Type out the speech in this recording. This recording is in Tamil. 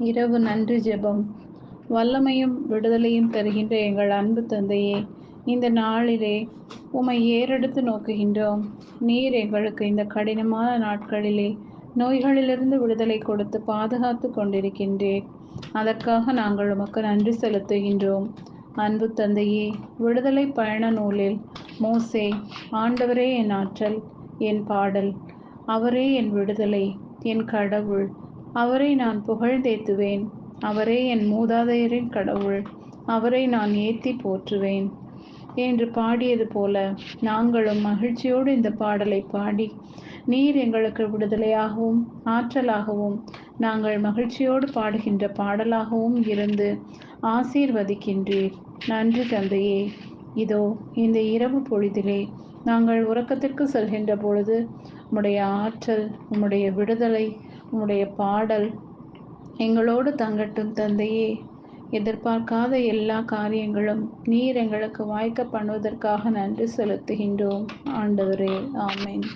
இரவு நன்றி ஜெபம். வல்லமையும் விடுதலையும் தருகின்ற எங்கள் அன்பு தந்தையே இந்த நாளிலே உம்மை ஏறெடுத்து நோக்குகின்றோம். நீர் எங்களுக்கு இந்த கடினமான நாட்களிலே நோய்களிலிருந்து விடுதலை கொடுத்து பாதுகாத்து கொண்டிருக்கின்றேன் அதற்காக நாங்கள் உமக்கு நன்றி செலுத்துகின்றோம். அன்பு தந்தையே விடுதலை பயண நூலில் மோசே ஆண்டவரே என் ஆற்றல் என் பாடல் அவரே என் விடுதலை என் கடவுள் அவரை நான் புகழ்ந்தேத்துவேன் அவரே என் மூதாதையரின் கடவுள். அவரை நான் ஏத்தி போற்றுவேன். என்று பாடியது போல நாங்களும் மகிழ்ச்சியோடு இந்த பாடலை பாடி நீர் எங்களுக்கு விடுதலையாகவும் ஆற்றலாகவும் நாங்கள் மகிழ்ச்சியோடு பாடுகின்ற பாடலாகவும் இருந்து ஆசீர்வதிக்கின்றீர். நன்றி தந்தையே. இதோ இந்த இரவு பொழுதிலே நாங்கள் உறக்கத்திற்கு செல்கின்ற பொழுது உம்முடைய ஆற்றல் உம்முடைய விடுதலை உம்முடைய பாடல் எங்களோடு தங்கட்டும் தந்தையே. எதிர்பார்க்காத எல்லா காரியங்களும் நீர் எங்களுக்கு வாய்க்க பண்ணுவதற்காக நன்றி செலுத்துகின்றோம். ஆண்டவரே ஆமேன்.